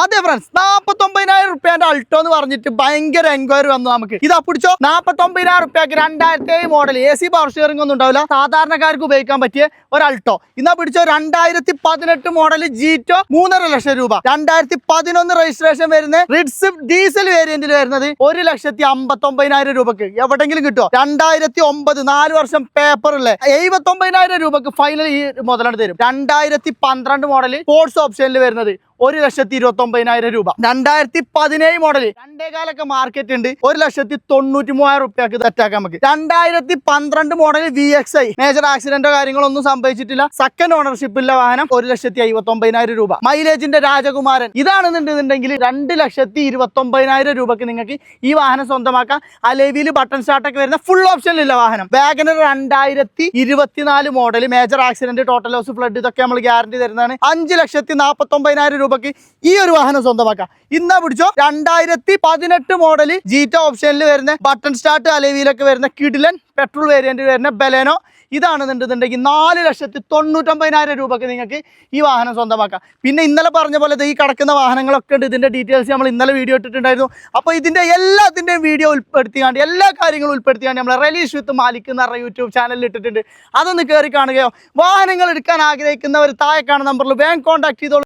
അതെ friends നാപ്പത്തൊമ്പതിനായിരം റുപ്യന്റെ Alto എന്ന് പറഞ്ഞിട്ട് ഭയങ്കര എൻക്വയറി വന്നു നമുക്ക്. ഇതാ പിടിച്ചോ? നാപ്പത്തൊമ്പതിനായിരം റുപ്യക്ക് രണ്ടായിരത്തി ഏഴ് model A C power steering ഒന്നും ഉണ്ടാവില്ല. സാധാരണക്കാർക്ക് ഉപയോഗിക്കാൻ പറ്റിയ ഒരു അൾട്ടോ ഇന്നാ പിടിച്ചോ? രണ്ടായിരത്തി പതിനെട്ട് മോഡൽ ജീറ്റോ മൂന്നര ലക്ഷം രൂപ. രണ്ടായിരത്തി പതിനൊന്ന് രജിസ്ട്രേഷൻ വരുന്ന റിഡ്സ് ഡീസൽ വേരിയന്റിൽ വരുന്നത് ഒരു ലക്ഷത്തി അമ്പത്തൊമ്പതിനായിരം രൂപക്ക്. എവിടെങ്കിലും കിട്ടുമോ രണ്ടായിരത്തി ഒമ്പത് നാല് വർഷം പേപ്പറിലെ എഴുപത്തി ഒമ്പതിനായിരം രൂപക്ക് ഫൈനൽ ഈ മുതലാണ് തരും. രണ്ടായിരത്തി പന്ത്രണ്ട് മോഡൽ സ്പോർട്സ് ഓപ്ഷനിൽ വരുന്നത്. ഒരു ലക്ഷത്തി ഇരുപത്തി ഒമ്പതിനായിരം രൂപ. രണ്ടായിരത്തി പതിനേഴ് മോഡൽ രണ്ടേകാലൊക്കെ മാർക്കറ്റ് ഉണ്ട്. ഒരു ലക്ഷത്തി തൊണ്ണൂറ്റി മൂവായിരം റുപ്യക്ക് തെറ്റാക്കാൻ നമുക്ക്. രണ്ടായിരത്തി പന്ത്രണ്ട് model V X I major ആക്സിഡന്റോ കാര്യങ്ങളൊന്നും സംഭവിച്ചിട്ടില്ല. സെക്കൻഡ് ഓണർഷിപ്പ് ഉള്ള വാഹനം ഒരു ലക്ഷത്തി അയ്പത്തി ഒമ്പതിനായിരം രൂപ മൈലേജിന്റെ രാജകുമാരൻ. ഇതാണെന്നുണ്ടെന്നുണ്ടെങ്കിൽ രണ്ട് ലക്ഷത്തി ഇരുപത്തി ഒമ്പതിനായിരം രൂപക്ക് നിങ്ങൾക്ക് ഈ വാഹനം സ്വന്തമാക്കാം. അലേവിയിൽ ബട്ടൺ സ്റ്റാർട്ടൊക്കെ വരുന്ന ഫുൾ ഓപ്ഷനിലുള്ള വാഹനം. വാഗനർ രണ്ടായിരത്തി ഇരുപത്തിനാല് model major accident total loss flood ഇതൊക്കെ നമ്മൾ ഗ്യാരണ്ടി തരുന്നതാണ്. അഞ്ച് ലക്ഷത്തി നാൽപ്പത്തി ഒമ്പതിനായിരം രൂപക്ക് ഈ ഒരു വാഹനം സ്വന്തമാക്കാം. ഇന്നാ പിടിച്ചോ? രണ്ടായിരത്തി പതിനെട്ട് മോഡൽ ജീറ്റ ഓപ്ഷനിൽ വരുന്ന ബട്ടൺ സ്റ്റാർട്ട് അലേവിയിലൊക്കെ വരുന്ന കിഡിലൻ പെട്രോൾ വേരിയന്റ് വരുന്ന ബലേനോ ഇതാണെന്നുണ്ടെന്നുണ്ടെങ്കിൽ നാല് ലക്ഷത്തി തൊണ്ണൂറ്റൊമ്പതിനായിരം രൂപക്ക് നിങ്ങൾക്ക് ഈ വാഹനം സ്വന്തമാക്കാം. പിന്നെ ഇന്നലെ പറഞ്ഞ പോലെ ഈ കിടക്കുന്ന വാഹനങ്ങളൊക്കെ ഉണ്ട്. ഇതിന്റെ ഡീറ്റെയിൽസ് നമ്മൾ ഇന്നലെ വീഡിയോ ഇട്ടിട്ടുണ്ടായിരുന്നു. അപ്പോൾ ഇതിന്റെ എല്ലാത്തിന്റെയും വീഡിയോ ഉൾപ്പെടുത്തിയാണ്ട് എല്ലാ കാര്യങ്ങളും ഉൾപ്പെടുത്തിയാണ്ട് നമ്മൾ റലീഷ് വിത്ത് മാലിക് എന്ന് പറഞ്ഞ യൂട്യൂബ് ചാനലിൽ ഇട്ടിട്ടുണ്ട്. അതൊന്ന് കയറി കാണുകയോ? വാഹനങ്ങൾ എടുക്കാൻ ആഗ്രഹിക്കുന്നവർ താഴെ കാണുന്ന നമ്പറിൽ ബാങ്ക് കോൺടാക്ട് ചെയ്തോളൂ.